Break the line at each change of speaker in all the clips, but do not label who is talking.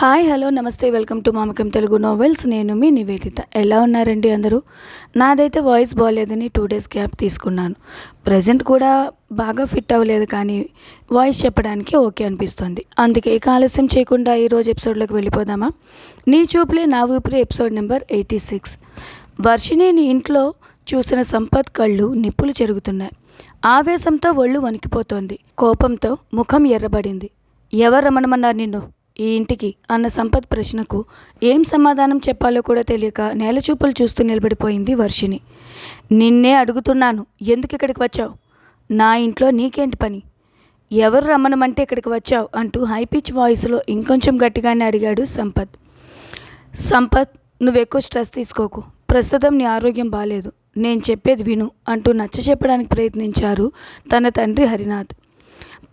Hi hello నమస్తే welcome to Mamakam Telugu novels నేను మీ నివేదిత. ఎలా ఉన్నారండి అందరూ? నాదైతే వాయిస్ బాగాలేదని టూ డేస్ గ్యాప్ తీసుకున్నాను. ప్రజెంట్ కూడా బాగా ఫిట్ అవ్వలేదు కానీ వాయిస్ చెప్పడానికి ఓకే అనిపిస్తుంది. అందుకే ఇక ఆలస్యం చేయకుండా ఈరోజు ఎపిసోడ్లోకి వెళ్ళిపోదామా? నీ చూపులే నా ఊపిరి ఎపిసోడ్ నెంబర్ ఎయిటీ సిక్స్. వర్షిణిని నీ ఇంట్లో చూసిన సంపత్ కళ్ళు నిప్పులు చెరుగుతున్నాయి. ఆవేశంతో ఒళ్ళు వణికిపోతోంది. కోపంతో ముఖం ఎర్రబడింది. ఎవరు రమ్మనమన్నారు నిన్ను? ఈ ఇంటికి అన్న సంపత్ ప్రశ్నకు ఏం సమాధానం చెప్పాలో కూడా తెలియక నేలచూపులు చూస్తూ నిలబడిపోయింది వర్షిని నిన్నే అడుగుతున్నాను ఎందుకు ఇక్కడికి వచ్చావు? నా ఇంట్లో నీకేంటి పని? ఎవరు రమ్మనమంటే ఇక్కడికి వచ్చావు అంటూ హై పిచ్ వాయిస్లో ఇంకొంచెం గట్టిగానే అడిగాడు సంపత్. సంపత్ నువ్వు ఎక్కువ స్ట్రెస్ తీసుకోకు. ప్రస్తుతం నీ ఆరోగ్యం బాగాలేదు నేను చెప్పేది విను అంటూ నచ్చ చెప్పడానికి ప్రయత్నించారు తన తండ్రి హరినాథ్.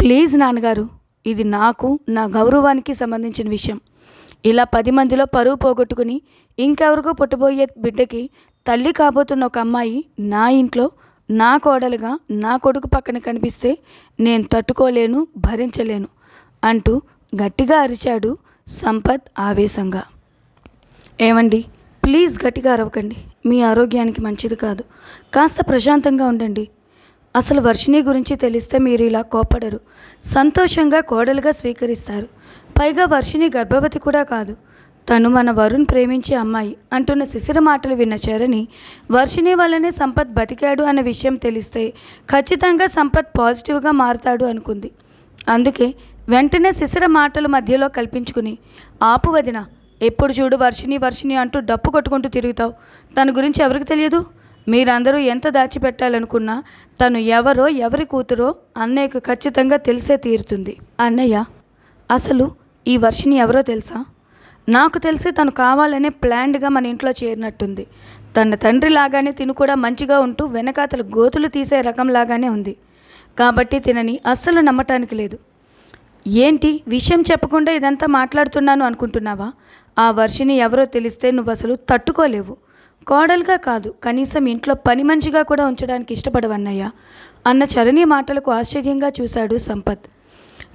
ప్లీజ్ నాన్నగారు ఇది నాకు నా గౌరవానికి సంబంధించిన విషయం. ఇలా పది మందిలో పరువు పోగొట్టుకుని ఇంకెవరికో పుట్టబోయే బిడ్డకి తల్లి కాబోతున్న ఒక అమ్మాయి నా ఇంట్లో నా కోడలుగా నా కొడుకు పక్కన కనిపిస్తే నేను తట్టుకోలేను భరించలేను అంటూ గట్టిగా అరిచాడు సంపత్ ఆవేశంగా. ఏమండి ప్లీజ్ గట్టిగా అరవకండి. మీ ఆరోగ్యానికి మంచిది కాదు. కాస్త ప్రశాంతంగా ఉండండి. అసలు వర్షిణి గురించి తెలిస్తే మీరు ఇలా కోపడరు. సంతోషంగా కోడలుగా స్వీకరిస్తారు. పైగా వర్షిణి గర్భవతి కూడా కాదు. తను మన వరుణ్ ప్రేమించే అమ్మాయి అంటున్న శిశిర మాటలు విన్న చరణి వర్షిణి వల్లనే సంపత్ బతికాడు అన్న విషయం తెలిస్తే ఖచ్చితంగా సంపత్ పాజిటివ్గా మారతాడు అనుకుంది. అందుకే వెంటనే శిశిర మాటలు మధ్యలో కల్పించుకుని ఆపు వదిన ఎప్పుడు చూడు వర్షిని వర్షిని అంటూ డప్పు కొట్టుకుంటూ తిరుగుతావు. తన గురించి ఎవరికి తెలియదు? మీరందరూ ఎంత దాచిపెట్టాలనుకున్నా తను ఎవరో ఎవరి కూతురో అన్నయ్యకు ఖచ్చితంగా తెలిసే తీరుతుంది. అన్నయ్య అసలు ఈ వర్షిని ఎవరో తెలుసా? నాకు తెలిసి తను కావాలనే ప్లాన్డ్గా మన ఇంట్లో చేరినట్టుంది. తన తండ్రి లాగానే తిను కూడా మంచిగా ఉంటూ వెనకాతల గోతులు తీసే రకం లాగానే ఉంది. కాబట్టి తినని అస్సలు నమ్మటానికి లేదు. ఏంటి విషయం చెప్పకుండా ఇదంతా మాట్లాడుతున్నాను అనుకుంటున్నావా? ఆ వర్షిని ఎవరో తెలిస్తే నువ్వు అసలు తట్టుకోలేవు. కోడలుగా కాదు కనీసం ఇంట్లో పని మనిషిగా కూడా ఉంచడానికి ఇష్టపడవన్నయ్య. అన్న చరణి మాటలకు ఆశ్చర్యంగా చూశాడు సంపత్.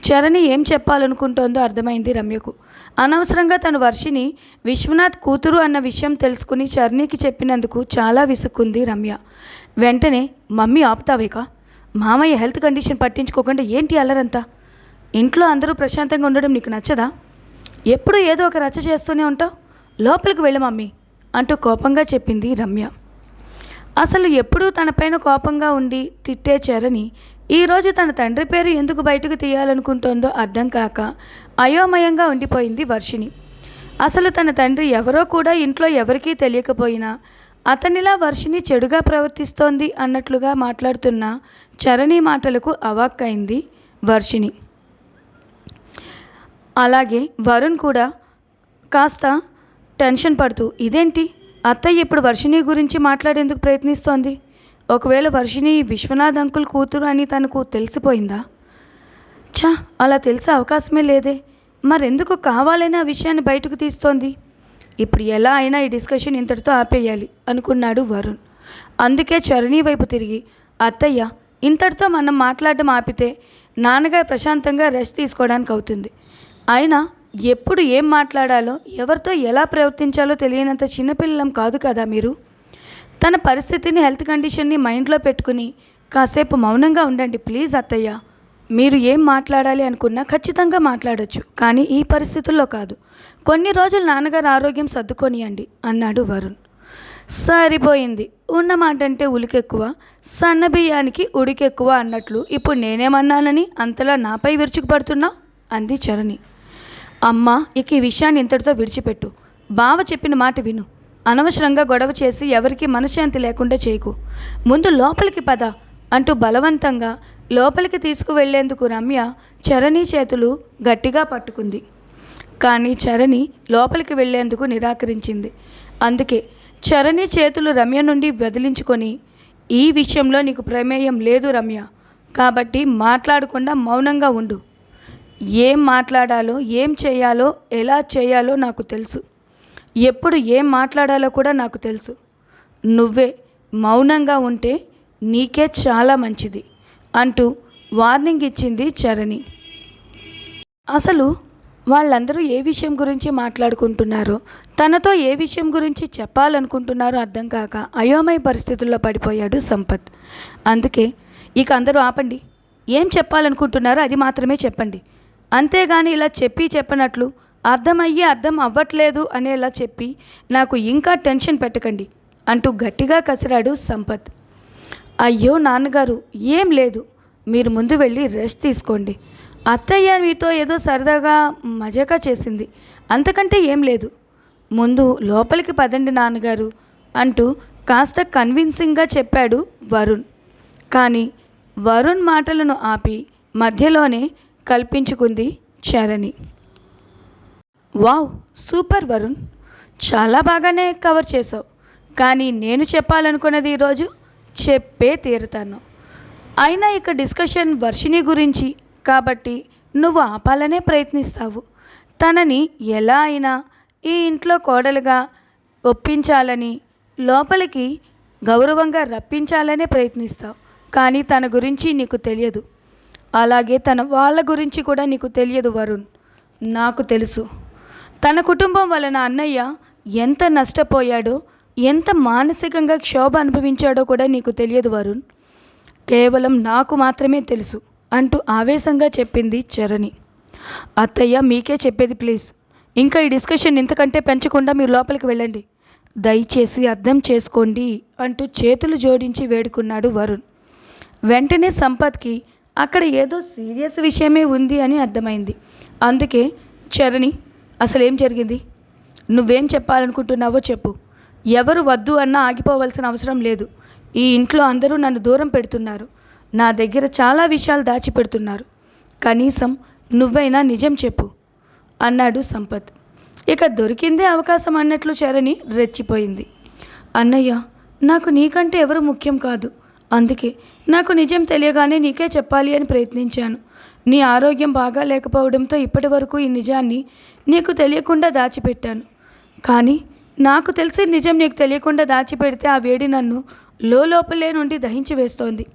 చరణి ఏం చెప్పాలనుకుంటోందో అర్థమైంది రమ్యకు. అనవసరంగా తను వర్షిని విశ్వనాథ్ కూతురు అన్న విషయం తెలుసుకుని చరణికి చెప్పినందుకు చాలా విసుక్కుంది రమ్య. వెంటనే మమ్మీ ఆపుతావేక? మామయ్య హెల్త్ కండిషన్ పట్టించుకోకుండా ఏంటి అల్లరంతా? ఇంట్లో అందరూ ప్రశాంతంగా ఉండడం నీకు నచ్చదా? ఎప్పుడు ఏదో ఒక రచ్చ చేస్తూనే ఉంటావు? లోపలికి వెళ్ళు మమ్మీ. అంటూ కోపంగా చెప్పింది రమ్య. అసలు ఎప్పుడూ తనపైన కోపంగా ఉండి తిట్టే చరణి ఈరోజు తన తండ్రి పేరు ఎందుకు బయటకు తీయాలనుకుంటోందో అర్థం కాక అయోమయంగా ఉండిపోయింది వర్షిణి. అసలు తన తండ్రి ఎవరో కూడా ఇంట్లో ఎవరికీ తెలియకపోయినా అతనిలా వర్షిణి చెడుగా ప్రవర్తిస్తోంది అన్నట్లుగా మాట్లాడుతున్న చరణి మాటలకు అవాక్కైంది వర్షిణి. అలాగే వరుణ్ కూడా కాస్త టెన్షన్ పడుతూ ఇదేంటి? అత్తయ్య ఇప్పుడు వర్షిణి గురించి మాట్లాడేందుకు ప్రయత్నిస్తోంది? ఒకవేళ వర్షిణి విశ్వనాథ్ అంకుల్ కూతురు అని తనకు తెలిసిపోయిందా? ఛా అలా తెలిసే అవకాశమే లేదే. మరెందుకు కావాలని ఆ విషయాన్ని బయటకు తీస్తోంది? ఇప్పుడు ఎలా అయినా ఈ డిస్కషన్ ఇంతటితో ఆపేయాలి అనుకున్నాడు వరుణ్. అందుకే చరణి వైపు తిరిగి అత్తయ్య ఇంతటితో మనం మాట్లాడడం ఆపితే నాన్నగారు ప్రశాంతంగా రెస్ట్ తీసుకోవడానికి అవుతుంది. అయినా ఎప్పుడు ఏం మాట్లాడాలో ఎవరితో ఎలా ప్రవర్తించాలో తెలియనంత చిన్నపిల్లం కాదు కదా మీరు? తన పరిస్థితిని హెల్త్ కండిషన్ని మైండ్లో పెట్టుకుని కాసేపు మౌనంగా ఉండండి ప్లీజ్ అత్తయ్య. మీరు ఏం మాట్లాడాలి అనుకున్నా ఖచ్చితంగా మాట్లాడచ్చు కానీ ఈ పరిస్థితుల్లో కాదు. కొన్ని రోజులు నాన్నగారు ఆరోగ్యం సర్దుకొనియండి అన్నాడు వరుణ్. సరిపోయింది. ఉన్న మాట అంటే ఉలికెక్కువ సన్న బియ్యానికి ఉడికెక్కువ అన్నట్లు ఇప్పుడు నేనేమన్నానని అంతలా నాపై విరుచుకుపడుతున్నా? అంది చరణి. అమ్మ ఇక ఈ విషయాన్ని ఇంతటితో విడిచిపెట్టు. బావ చెప్పిన మాట విను. అనవసరంగా గొడవ చేసి ఎవరికి మనశ్శాంతి లేకుండా చేయకు. ముందు లోపలికి పద అంటూ బలవంతంగా లోపలికి తీసుకువెళ్ళేందుకు రమ్య చరణి చేతులు గట్టిగా పట్టుకుంది. కానీ చరణి లోపలికి వెళ్ళేందుకు నిరాకరించింది. అందుకే చరణి చేతులు రమ్య నుండి వదిలించుకొని ఈ విషయంలో నీకు ప్రమేయం లేదు రమ్య. కాబట్టి మాట్లాడకుండా మౌనంగా ఉండు. ఏం మాట్లాడాలో ఏం చేయాలో ఎలా చేయాలో నాకు తెలుసు. ఎప్పుడు ఏం మాట్లాడాలో కూడా నాకు తెలుసు. నువ్వే మౌనంగా ఉంటే నీకే చాలా మంచిది అంటూ వార్నింగ్ ఇచ్చింది చరణి. అసలు వాళ్ళందరూ ఏ విషయం గురించి మాట్లాడుకుంటున్నారో తనతో ఏ విషయం గురించి చెప్పాలనుకుంటున్నారో అర్థం కాక అయోమయ పరిస్థితుల్లో పడిపోయాడు సంపత్. అందుకే ఇక అందరూ ఆపండి. ఏం చెప్పాలనుకుంటున్నారో అది మాత్రమే చెప్పండి. అంతేగాని ఇలా చెప్పి చెప్పనట్లు అర్థమయ్యి అర్థం అవ్వట్లేదు అనేలా చెప్పి నాకు ఇంకా టెన్షన్ పెట్టకండి అంటూ గట్టిగా కసిరాడు సంపత్. అయ్యో నాన్నగారు ఏం లేదు. మీరు ముందు వెళ్ళి రెస్ట్ తీసుకోండి. అత్తయ్య మీతో ఏదో సరదాగా మజాగా చేసింది. అంతకంటే ఏం లేదు. ముందు లోపలికి పదండి నాన్నగారు అంటూ కాస్త కన్విన్సింగ్గా చెప్పాడు వరుణ్. కానీ వరుణ్ మాటలను ఆపి మధ్యలోనే కల్పించుకుంది చరణి. Wow super Varun! చాలా బాగానే కవర్ చేసావు కానీ నేను చెప్పాలనుకున్నది ఈరోజు చెప్పే తీరుతాను. అయినా ఇక డిస్కషన్ వర్షిణి గురించి. కాబట్టి నువ్వు ఆపాలనే ప్రయత్నిస్తావు. తనని ఎలా అయినా ఈ ఇంట్లో కోడలుగా ఒప్పించాలని లోపలికి గౌరవంగా రప్పించాలనే ప్రయత్నిస్తావు. కానీ తన గురించి నీకు తెలియదు. అలాగే తన వాళ్ళ గురించి కూడా నీకు తెలియదు వరుణ్. నాకు తెలుసు. తన కుటుంబం వలన అన్నయ్య ఎంత నష్టపోయాడో ఎంత మానసికంగా క్షోభ అనుభవించాడో కూడా నీకు తెలియదు వరుణ్. కేవలం నాకు మాత్రమే తెలుసు అంటూ ఆవేశంగా చెప్పింది చరణి. అత్తయ్య మీకే చెప్పేది ప్లీజ్. ఇంకా ఈ డిస్కషన్ ఇంతకంటే పెంచకుండా మీరు లోపలికి వెళ్ళండి. దయచేసి అర్థం చేసుకోండి అంటూ చేతులు జోడించి వేడుకున్నాడు వరుణ్. వెంటనే సంపత్కి అక్కడ ఏదో సీరియస్ విషయమే ఉంది అని అర్థమైంది. అందుకే చరణి అసలేం జరిగింది? నువ్వేం చెప్పాలనుకుంటున్నావో చెప్పు. ఎవరు వద్దు అన్నా ఆగిపోవలసిన అవసరం లేదు. ఈ ఇంట్లో అందరూ నన్ను దూరం పెడుతున్నారు. నా దగ్గర చాలా విషయాలు దాచిపెడుతున్నారు కనీసం నువ్వైనా నిజం చెప్పు అన్నాడు సంపత్. ఇక దొరికిందే అవకాశం అన్నట్లు చరణి రెచ్చిపోయింది. అన్నయ్య నాకు నీకంటే ఎవరు ముఖ్యం కాదు. అందుకే నాకు నిజం తెలియగానే నీకే చెప్పాలి అని ప్రయత్నించాను. నీ ఆరోగ్యం బాగా లేకపోవడంతో ఇప్పటి వరకు ఈ నిజాన్ని నీకు తెలియకుండా దాచిపెట్టాను. కానీ నాకు తెలిసి నిజం నీకు తెలియకుండా దాచిపెడితే ఆ వేడి నన్ను లోపలే నుండి దహించి వేస్తోంది.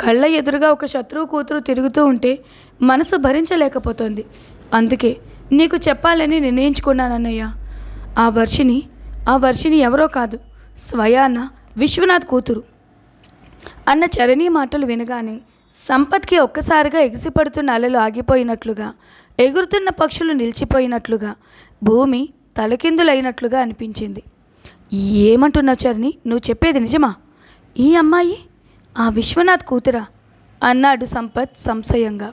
కళ్ళ ఎదురుగా ఒక శత్రువు కూతురు తిరుగుతూ ఉంటే మనసు భరించలేకపోతోంది. అందుకే నీకు చెప్పాలని నిర్ణయించుకున్నానన్నయ్య. ఆ వర్షిని ఆ వర్షిని ఎవరో కాదు స్వయాన విశ్వనాథ్ కూతురు. అన్న చరణి మాటలు వినగానే సంపత్కి ఒక్కసారిగా ఎగిసిపడుతున్న అలలు ఆగిపోయినట్లుగా ఎగురుతున్న పక్షులు నిలిచిపోయినట్లుగా భూమి తలకిందులైనట్లుగా అనిపించింది. ఏమంటున్నావు చరణి? నువ్వు చెప్పేది నిజమా? ఈ అమ్మాయి? ఆ విశ్వనాథ్ కూతురా? అన్నాడు సంపత్ సంశయంగా.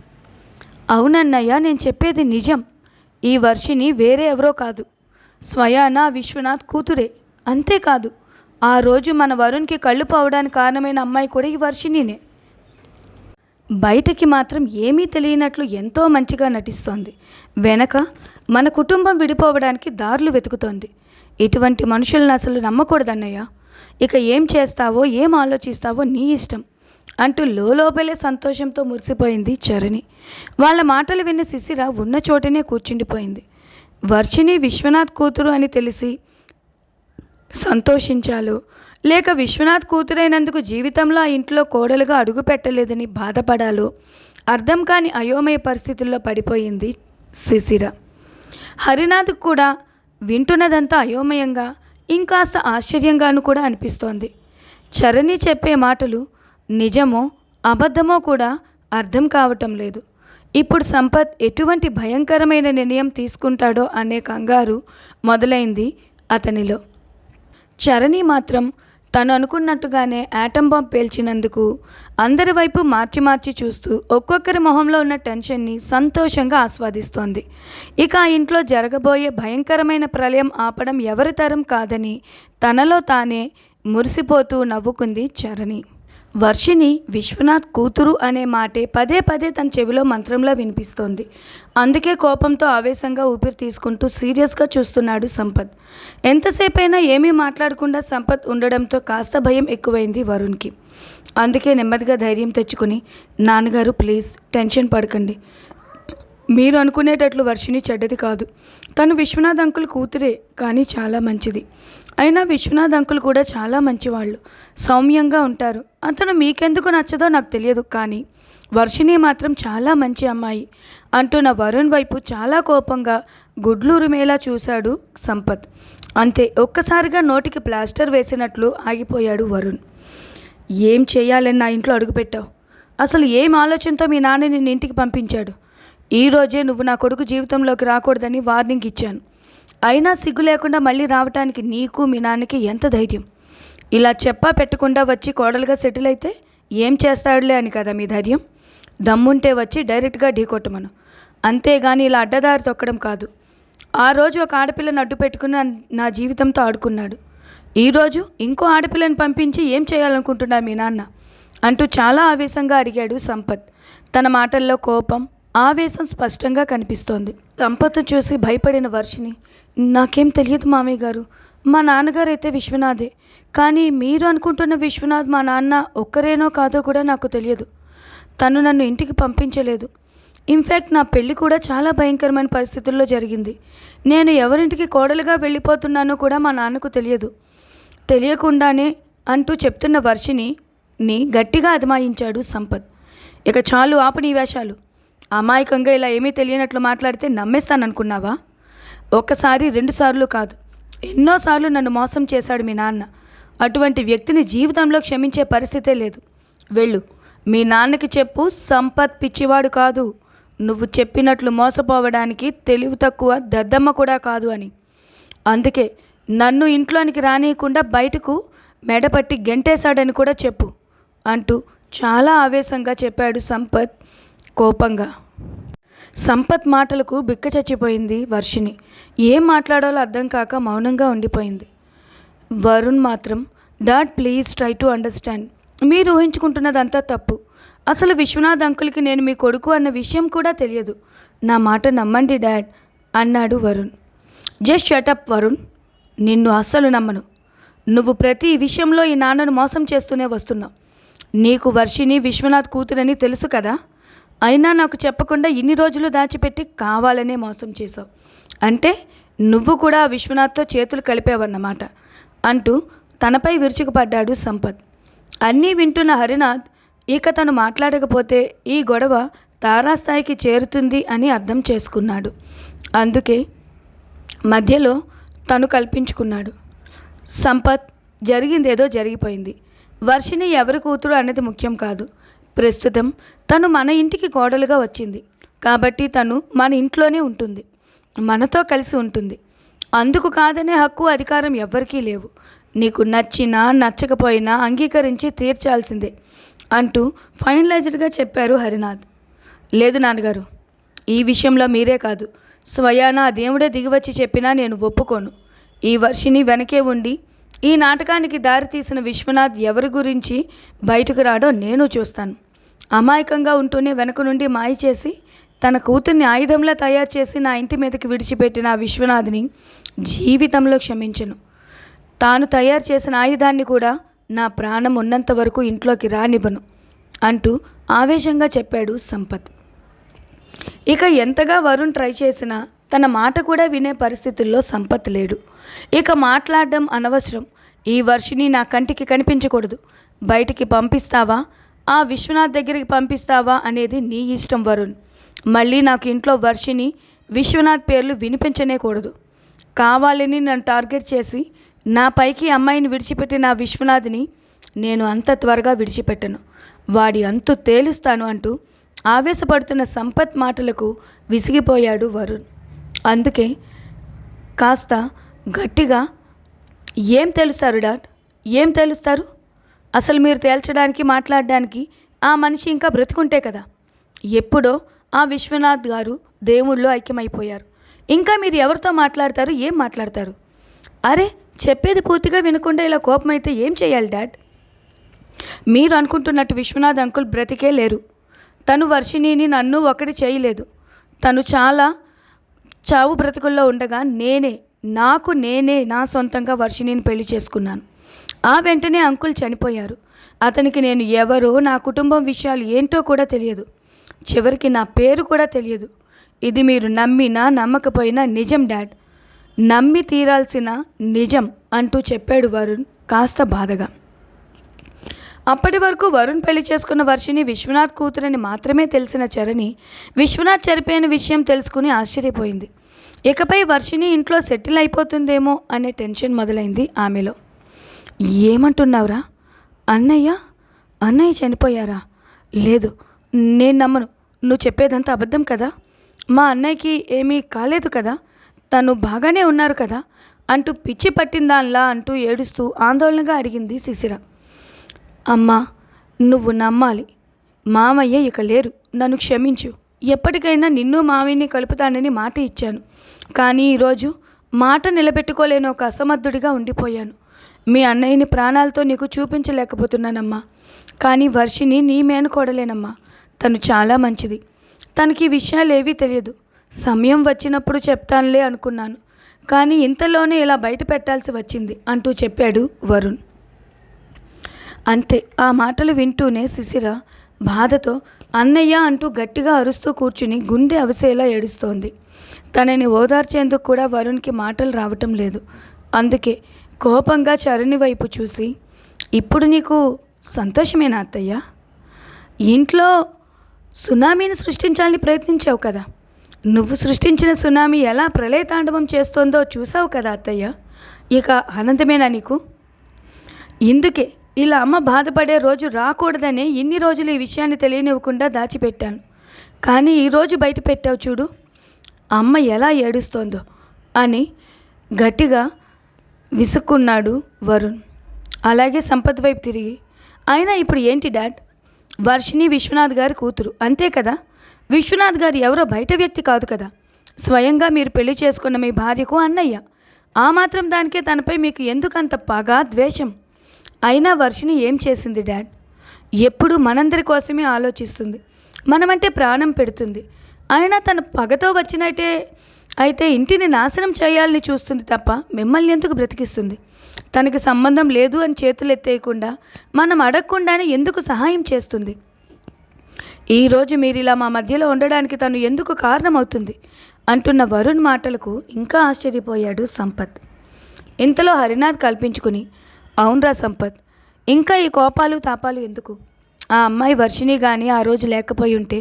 అవునన్నయ్య నేను చెప్పేది నిజం. ఈ వర్షిని వేరే ఎవరో కాదు. స్వయానా విశ్వనాథ్ కూతురే. అంతేకాదు ఆ రోజు మన వరుణ్కి కళ్ళు పోవడానికి కారణమైన అమ్మాయి కూడా ఈ వర్షిణినే. బయటకి మాత్రం ఏమీ తెలియనట్లు ఎంతో మంచిగా నటిస్తోంది. వెనక మన కుటుంబం విడిపోవడానికి దారులు వెతుకుతోంది. ఇటువంటి మనుషులను అసలు నమ్మకూడదన్నయ్య. ఇక ఏం చేస్తావో ఏం ఆలోచిస్తావో నీ ఇష్టం అంటూ లోపలే సంతోషంతో మురిసిపోయింది చరణి. వాళ్ళ మాటలు విన్న శిశిర ఉన్న చోటనే కూర్చుండిపోయింది. వర్షిని విశ్వనాథ్ కూతురు అని తెలిసి సంతోషించాలో. లేక విశ్వనాథ్ కూతురైనందుకు జీవితంలో ఆ ఇంట్లో కోడలుగా అడుగు పెట్టలేదని బాధపడాలో. అర్థం కాని అయోమయ పరిస్థితుల్లో పడిపోయింది శిశిర. హరినాథ్ కూడా వింటున్నదంతా అయోమయంగా ఇంకాస్త ఆశ్చర్యంగాను కూడా అనిపిస్తోంది. చరణి చెప్పే మాటలు నిజమో అబద్ధమో కూడా అర్థం కావటం లేదు. ఇప్పుడు సంపత్ ఎటువంటి భయంకరమైన నిర్ణయం తీసుకుంటాడో అనే కంగారు మొదలైంది అతనిలో. చరణి మాత్రం తను అనుకున్నట్టుగానే యాటం బాంబ్ పేల్చినందుకు అందరి వైపు మార్చి మార్చి చూస్తూ ఒక్కొక్కరి మొహంలో ఉన్న టెన్షన్ని సంతోషంగా ఆస్వాదిస్తోంది. ఇక ఆ ఇంట్లో జరగబోయే భయంకరమైన ప్రళయం ఆపడం ఎవరి తరం కాదని తనలో తానే మురిసిపోతూ నవ్వుకుంది చరణి. వర్షిని విశ్వనాథ్ కూతురు అనే మాటే పదే పదే తన చెవిలో మంత్రంలా వినిపిస్తోంది. అందుకే కోపంతో ఆవేశంగా ఊపిరి తీసుకుంటూ సీరియస్గా చూస్తున్నాడు సంపత్. ఎంతసేపైనా ఏమీ మాట్లాడకుండా సంపత్ ఉండడంతో కాస్త భయం ఎక్కువైంది వరుణ్కి. అందుకే నెమ్మదిగా ధైర్యం తెచ్చుకుని నాన్నగారు ప్లీజ్ టెన్షన్ పడకండి. మీరు అనుకునేటట్లు వర్షిని చెడ్డది కాదు. తను విశ్వనాథ్ అంకుల్ కూతురే కానీ చాలా మంచిది. అయినా విశ్వనాథ్ అంకుల్ కూడా చాలా మంచివాళ్ళు. సౌమ్యంగా ఉంటారు. అతను మీకెందుకు నచ్చదో నాకు తెలియదు కానీ వర్షిణి మాత్రం చాలా మంచి అమ్మాయి. అంటున్న వరుణ్ వైపు చాలా కోపంగా గుడ్లూరుమేలా చూశాడు సంపత్. అంతే ఒక్కసారిగా నోటికి ప్లాస్టర్ వేసినట్లు ఆగిపోయాడు వరుణ్. ఏం చేయాలని నా ఇంట్లో అడుగుపెట్టావు అసలు ఏం ఆలోచనతో మీ నాన్న నిన్ను ఇంటికి పంపించాడు? ఈ రోజే నువ్వు నా కొడుకు జీవితంలోకి రాకూడదని వార్నింగ్ ఇచ్చాను. అయినా సిగ్గు లేకుండా మళ్ళీ రావటానికి నీకు మీ నాన్నకి ఎంత ధైర్యం? ఇలా చెప్పా పెట్టకుండా వచ్చి కోడలుగా సెటిల్ అయితే ఏం చేస్తాడులే అని కదా మీ ధైర్యం? దమ్ముంటే వచ్చి డైరెక్ట్గా ఢీకొట్టమను అంతేగాని ఇలా అడ్డదారి తొక్కడం కాదు. ఆ రోజు ఒక ఆడపిల్లను అడ్డు పెట్టుకుని నా- జీవితంతో ఆడుకున్నాడు. ఈరోజు ఇంకో ఆడపిల్లని పంపించి ఏం చేయాలనుకుంటున్నా మీ నాన్న? అంటూ చాలా ఆవేశంగా అడిగాడు సంపత్. తన మాటల్లో కోపం ఆవేశం స్పష్టంగా కనిపిస్తోంది. సంపత్ చూసి భయపడిన వర్షిని నాకేం తెలియదు మామయ్య గారు. మా నాన్నగారు అయితే విశ్వనాథే. కానీ మీరు అనుకుంటున్న విశ్వనాథ్ మా నాన్న ఒక్కరేనో కాదో కూడా నాకు తెలియదు. తను నన్ను ఇంటికి పంపించలేదు. ఇన్ఫ్యాక్ట్ నా పెళ్ళి కూడా చాలా భయంకరమైన పరిస్థితుల్లో జరిగింది. నేను ఎవరింటికి కోడలుగా వెళ్ళిపోతున్నానో కూడా మా నాన్నకు తెలియదు. తెలియకుండానే అంటూ చెప్తున్న వర్షిని ని గట్టిగా అదమాయించాడు సంపత్. ఇక చాలు ఆపు నీ వేషాలు అమాయకంగా ఇలా ఏమీ తెలియనట్లు మాట్లాడితే నమ్మేస్తాననుకున్నావా? ఒక్కసారి రెండుసార్లు కాదు ఎన్నోసార్లు నన్ను మోసం చేశాడు మీ నాన్న. అటువంటి వ్యక్తిని జీవితంలో క్షమించే పరిస్థితే లేదు. వెళ్ళు మీ నాన్నకి చెప్పు సంపత్ పిచ్చివాడు కాదు. నువ్వు చెప్పినట్లు మోసపోవడానికి తెలివి తక్కువ దద్దమ్మ కూడా కాదు అని. అందుకే నన్ను ఇంట్లోనికి రానియకుండా బయటకు మెడపట్టి గెంటేశాడని కూడా చెప్పు అంటూ చాలా ఆవేశంగా చెప్పాడు సంపత్. కోపంగా. సంపత్ మాటలకు బిక్క చచ్చిపోయింది వర్షిని ఏం మాట్లాడాలో అర్థం కాక మౌనంగా ఉండిపోయింది. వరుణ్ మాత్రం dad please try to understand. మీరు ఊహించుకుంటున్నదంతా తప్పు. అసలు విశ్వనాథ్ అంకుల్కి నేను మీ కొడుకు అన్న విషయం కూడా తెలియదు. నా మాట నమ్మండి డాడ్ అన్నాడు వరుణ్. Just shut up Varun. నిన్ను అస్సలు నమ్మను. నువ్వు ప్రతి విషయంలో ఈ నాన్నను మోసం చేస్తూనే వస్తున్నావు. నీకు వర్షిని విశ్వనాథ్ కూతురని తెలుసు కదా? అయినా నాకు చెప్పకుండా ఇన్ని రోజులు దాచిపెట్టి కావాలనే మోసం చేశావు. అంటే నువ్వు కూడా విశ్వనాథ్తో చేతులు కలిపావన్నమాట. అంటూ తనపై విరుచుకుపడ్డాడు సంపత్. అన్నీ వింటున్న హరినాథ్ ఇక తను మాట్లాడకపోతే ఈ గొడవ తారాస్థాయికి చేరుతుంది అని అర్థం చేసుకున్నాడు. అందుకే మధ్యలో తను కల్పించుకున్నాడు. సంపత్ జరిగిందేదో జరిగిపోయింది. వర్షిని ఎవరి కూతురు అన్నది ముఖ్యం కాదు. ప్రస్తుతం తను మన ఇంటికి కోడలుగా వచ్చింది. కాబట్టి తను మన ఇంట్లోనే ఉంటుంది. మనతో కలిసి ఉంటుంది. అందుకు కాదనే హక్కు అధికారం ఎవ్వరికీ లేవు. నీకు నచ్చినా నచ్చకపోయినా అంగీకరించి తీర్చాల్సిందే అంటూ ఫైనలైజ్డ్గా చెప్పారు హరినాథ్. లేదు నాన్నగారు ఈ విషయంలో మీరే కాదు. స్వయాన దేవుడే దిగివచ్చి చెప్పినా నేను ఒప్పుకోను. ఈ వర్షిని వెనకే ఉండి ఈ నాటకానికి దారి తీసిన విశ్వనాథ్ ఎవరి గురించి బయటకు రాడో నేను చూస్తాను. అమాయకంగా ఉంటూనే వెనక నుండి మాయ చేసి తన కూతుర్ని ఆయుధంలా తయారు చేసి నా ఇంటి మీదకి విడిచిపెట్టిన ఆ విశ్వనాథ్ని జీవితంలో క్షమించను. తాను తయారు చేసిన ఆయుధాన్ని కూడా నా ప్రాణం ఉన్నంత వరకు ఇంట్లోకి రానివ్వను అంటూ ఆవేశంగా చెప్పాడు సంపత్. ఇక ఎంతగా వరుణ్ ట్రై చేసినా తన మాట కూడా వినే పరిస్థితుల్లో సంపత్ లేడు. ఇక మాట్లాడడం అనవసరం. ఈ వర్షిని నా కంటికి కనిపించకూడదు. బయటికి పంపిస్తావా? ఆ విశ్వనాథ్ దగ్గరికి పంపిస్తావా అనేది నీ ఇష్టం వరుణ్. మళ్ళీ నాకు ఇంట్లో వర్షిని విశ్వనాథ్ పేర్లు వినిపించనేకూడదు కావాలని నన్ను టార్గెట్ చేసి నా పైకి అమ్మాయిని విడిచిపెట్టిన విశ్వనాథ్ని నేను అంత త్వరగా విడిచిపెట్టను. వాడి అంతు తేలుస్తాను అంటూ ఆవేశపడుతున్న సంపత్ మాటలకు విసిగిపోయాడు వరుణ్. అందుకే కాస్త గట్టిగా ఏం తెలుస్తారు డాడ్? ఏం తెలుస్తారు? అసలు మీరు తేల్చడానికి మాట్లాడడానికి ఆ మనిషి ఇంకా బ్రతికుంటే కదా. ఎప్పుడో ఆ విశ్వనాథ్ గారు దేవుళ్ళు ఐక్యమైపోయారు. ఇంకా మీరు ఎవరితో మాట్లాడతారు ఏం మాట్లాడతారు? అరే చెప్పేది పూర్తిగా వినకుండా ఇలా కోపమైతే ఏం చేయాలి డాడ్? మీరు అనుకుంటున్నట్టు విశ్వనాథ్ అంకుల్ బ్రతికే లేరు. తను వర్షిణిని నన్ను ఒకటి చేయలేదు. తను చాలా చావు బ్రతుకుల్లో ఉండగా నేనే నాకు నేనే నా సొంతంగా వర్షిణిని పెళ్ళి చేసుకున్నాను. ఆ వెంటనే అంకుల్ చనిపోయారు. అతనికి నేను ఎవరో నా కుటుంబం విషయాలు ఏంటో కూడా తెలియదు. చివరికి నా పేరు కూడా తెలియదు. ఇది మీరు నమ్మినా నమ్మకపోయినా నిజం డాడ్. నమ్మి తీరాల్సిన నిజం అంటూ చెప్పాడు వరుణ్ కాస్త బాధగా. అప్పటి వరకు వరుణ్ పెళ్ళి చేసుకున్న వర్షిని విశ్వనాథ్ కూతురని మాత్రమే తెలిసిన చరణి విశ్వనాథ్ చనిపోయిన విషయం తెలుసుకుని ఆశ్చర్యపోయింది. ఇకపై వర్షిని ఇంట్లో సెటిల్ అయిపోతుందేమో అనే టెన్షన్ మొదలైంది ఆమెలో. ఏమంటున్నావురా? అన్నయ్య? అన్నయ్య చనిపోయారా? లేదు నేను నమ్మను. నువ్వు చెప్పేదంతా అబద్ధం కదా? మా అన్నయ్యకి ఏమీ కాలేదు కదా? తను బాగానే ఉన్నారు కదా? అంటూ పిచ్చి పట్టిందాన్లా అంటూ ఏడుస్తూ ఆందోళనగా అడిగింది శిశిర. అమ్మా నువ్వు నమ్మాలి. మామయ్య ఇక లేరు. నన్ను క్షమించు. ఎప్పటికైనా నిన్ను మామయ్యని కలుపుతానని మాట ఇచ్చాను. కానీ ఈరోజు మాట నిలబెట్టుకోలేని ఒక అసమర్థుడిగా ఉండిపోయాను. మీ అన్నయ్యని ప్రాణాలతో నీకు చూపించలేకపోతున్నానమ్మా. కానీ వర్షిని నీ మేనకోడలేనమ్మా. తను చాలా మంచిది. తనకి విషయాలేవీ విషయాలు ఏవీ తెలియదు. సమయం వచ్చినప్పుడు చెప్తానులే అనుకున్నాను. కానీ ఇంతలోనే ఇలా బయట పెట్టాల్సి వచ్చింది అంటూ చెప్పాడు వరుణ్. అంతే ఆ మాటలు వింటూనే శిశిర బాధతో అన్నయ్య అంటూ గట్టిగా అరుస్తూ కూర్చుని గుండె అవసేలా ఏడుస్తోంది. తనని ఓదార్చేందుకు కూడా వరుణ్కి మాటలు రావటం లేదు. అందుకే కోపంగా చరణి వైపు చూసి ఇప్పుడు నీకు సంతోషమేనా అత్తయ్య? ఇంట్లో సునామీని సృష్టించాలని ప్రయత్నించావు కదా. నువ్వు సృష్టించిన సునామీ ఎలా ప్రళయతాండవం చేస్తోందో చూసావు కదా అత్తయ్య. ఇక ఆనందమేనా నీకు? ఇందుకే ఇలా అమ్మ బాధపడే రోజు రాకూడదనే ఇన్ని రోజులు ఈ విషయాన్ని తెలియనివ్వకుండా దాచిపెట్టాను. కానీ ఈరోజు బయట పెట్టావు చూడు అమ్మ ఎలా ఏడుస్తోందో అని గట్టిగా విసుక్కున్నాడు వరుణ్. అలాగే సంపత్ వైపు తిరిగి అయినా ఇప్పుడు ఏంటి డాడ్? వర్షిణి విశ్వనాథ్ గారి కూతురు అంతే కదా? విశ్వనాథ్ గారు ఎవరో బయట వ్యక్తి కాదు కదా? స్వయంగా మీరు పెళ్ళి చేసుకున్న మీ భార్యకు అన్నయ్య. ఆ మాత్రం దానికే తనపై మీకు ఎందుకంత పగ ద్వేషం? అయినా వర్షిని ఏం చేసింది డాడ్? ఎప్పుడు మనందరి కోసమే ఆలోచిస్తుంది. మనమంటే ప్రాణం పెడుతుంది. అయినా తన పగతో వచ్చినట్టే అయితే ఇంటిని నాశనం చేయాలని చూస్తుంది తప్ప మిమ్మల్ని ఎందుకు బ్రతికిస్తుంది? తనకి సంబంధం లేదు అని చేతులు ఎత్తేయకుండా మనం అడగకుండానే ఎందుకు సహాయం చేస్తుంది? ఈరోజు మీరు ఇలా మా మధ్యలో ఉండడానికి తను ఎందుకు కారణమవుతుంది? అంటున్న వరుణ్ మాటలకు ఇంకా ఆశ్చర్యపోయాడు సంపత్. ఇంతలో హరినాథ్ కల్పించుకుని అవునరా సంపత్ ఇంకా ఈ కోపాలు తాపాలు ఎందుకు? ఆ అమ్మాయి వర్షిణి కానీ ఆ రోజు లేకపోయి ఉంటే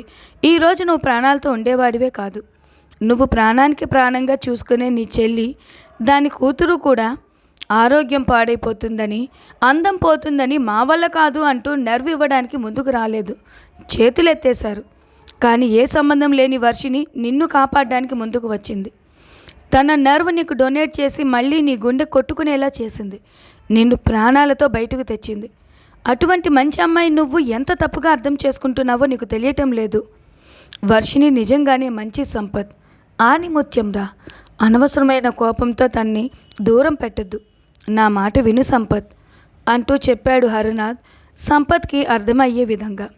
ఈరోజు నువ్వు ప్రాణాలతో ఉండేవాడివే కాదు. నువ్వు ప్రాణానికి ప్రాణంగా చూసుకునే నీ చెల్లి దాని కూతురు కూడా ఆరోగ్యం పాడైపోతుందని అందం పోతుందని మా వల్ల కాదు అంటూ నెర్వ్ ఇవ్వడానికి ముందుకు రాలేదు. చేతులెత్తేశారు. కానీ ఏ సంబంధం లేని వర్షిని నిన్ను కాపాడడానికి ముందుకు వచ్చింది. తన నర్వ్ నీకు డొనేట్ చేసి మళ్ళీ నీ గుండె కొట్టుకునేలా చేసింది. నిన్ను ప్రాణాలతో బయటకు తెచ్చింది. అటువంటి మంచి అమ్మాయి నువ్వు ఎంత తప్పుగా అర్థం చేసుకుంటున్నావో నీకు తెలియటం లేదు. వర్షిని నిజంగానే మంచి సంపత్. ఆనిముత్యంరా అనవసరమైన కోపంతో తన్ని దూరం పెట్టద్దు. నా మాట విను సంపత్ అంటూ చెప్పాడు హరినాథ్ సంపత్కి అర్థమయ్యే విధంగా.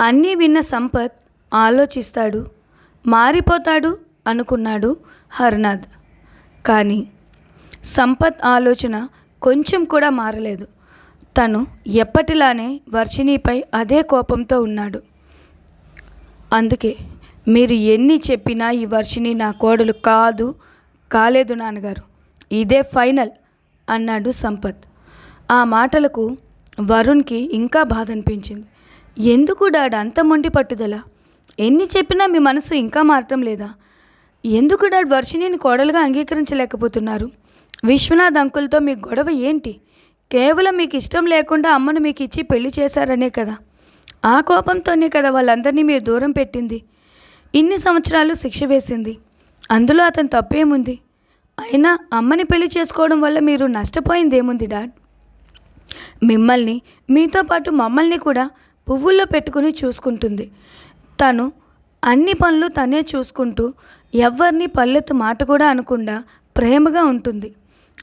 అన్నీ విన్న సంపత్ ఆలోచిస్తాడు. మారిపోతాడు అనుకున్నాడు హరినాథ్. కానీ సంపత్ ఆలోచన కొంచెం కూడా మారలేదు. తను ఎప్పటిలానే వర్షిణిపై అదే కోపంతో ఉన్నాడు. అందుకే మీరు ఎన్ని చెప్పినా ఈ వర్షిని నా కోడలు కాదు కాలేదు నాన్నగారు. ఇదే ఫైనల్ అన్నాడు సంపత్. ఆ మాటలకు వరుణ్కి ఇంకా బాధ అనిపించింది ఎందుకు డాడ్ అంత మొండి పట్టుదల? ఎన్ని చెప్పినా మీ మనసు ఇంకా మారటం లేదా? ఎందుకు డాడ్ వర్షిణిని కోడలుగా అంగీకరించలేకపోతున్నారు? విశ్వనాథ్ అంకుల్తో మీ గొడవ ఏంటి? కేవలం మీకు ఇష్టం లేకుండా అమ్మను మీకు ఇచ్చి పెళ్ళి చేశారనే కదా? ఆ కోపంతోనే కదా వాళ్ళందరినీ మీరు దూరం పెట్టింది. ఇన్ని సంవత్సరాలు శిక్ష వేసింది. అందులో అతని తప్పేముంది? అయినా అమ్మని పెళ్ళి చేసుకోవడం వల్ల మీరు నష్టపోయింది ఏముంది డాడ్? మిమ్మల్ని మీతో పాటు మమ్మల్ని కూడా పువ్వుల్లో పెట్టుకుని చూసుకుంటుంది. తను అన్ని పనులు తనే చూసుకుంటూ ఎవరిని పల్లెత్తు మాట కూడా అనకుండా ప్రేమగా ఉంటుంది.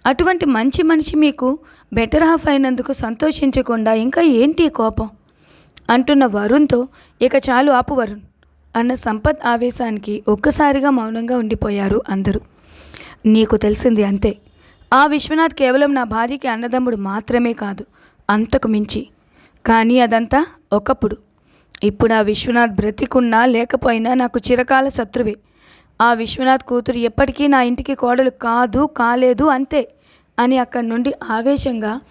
అటువంటి మంచి మనిషి మీకు బెటర్ హాఫ్ అయినందుకు సంతోషించకుండా ఇంకా ఏంటి కోపం? అంటున్న వరుణ్తో ఇక చాలు ఆపు వరుణ్. అన్న సంపత్ ఆవేశానికి ఒక్కసారిగా మౌనంగా ఉండిపోయారు అందరూ. నీకు తెలిసింది అంతే. ఆ విశ్వనాథ్ కేవలం నా భార్యకి అన్నదమ్ముడు మాత్రమే కాదు అంతకు మించి. కానీ అదంతా ఒకప్పుడు. ఇప్పుడు ఆ విశ్వనాథ్ బ్రతికున్నా లేకపోయినా నాకు చిరకాల శత్రువే. ఆ విశ్వనాథ్ కూతురు ఎప్పటికీ నా ఇంటికి కోడలు కాదు కాలేదు అంతే అని అక్కడి నుండి ఆవేశంగా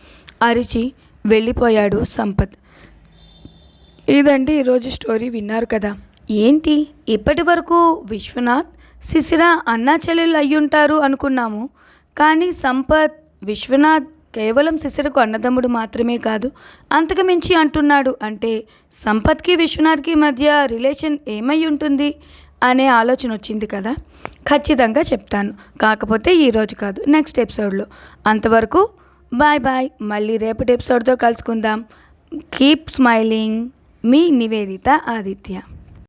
అరిచి వెళ్ళిపోయాడు సంపత్. ఇదండి ఈరోజు స్టోరీ విన్నారు కదా. ఏంటి? ఇప్పటి వరకు విశ్వనాథ్ శిశిర అన్నా చెల్లెళ్ళు అయ్యుంటారు అనుకున్నాము. కానీ సంపత్ విశ్వనాథ్ కేవలం శిశిరకు అన్నదమ్ముడు మాత్రమే కాదు అంతకు మించి అంటున్నాడు. అంటే సంపత్కి విశ్వనాథ్కి మధ్య రిలేషన్ ఏమై ఉంటుంది అనే ఆలోచన వచ్చింది కదా? ఖచ్చితంగా చెప్తాను. కాకపోతే ఈరోజు కాదు నెక్స్ట్ ఎపిసోడ్లో. అంతవరకు బాయ్ బాయ్. మళ్ళీ రేపటి ఎపిసోడ్తో కలుసుకుందాం. Keep smiling. మీ నివేదిత ఆదిత్య.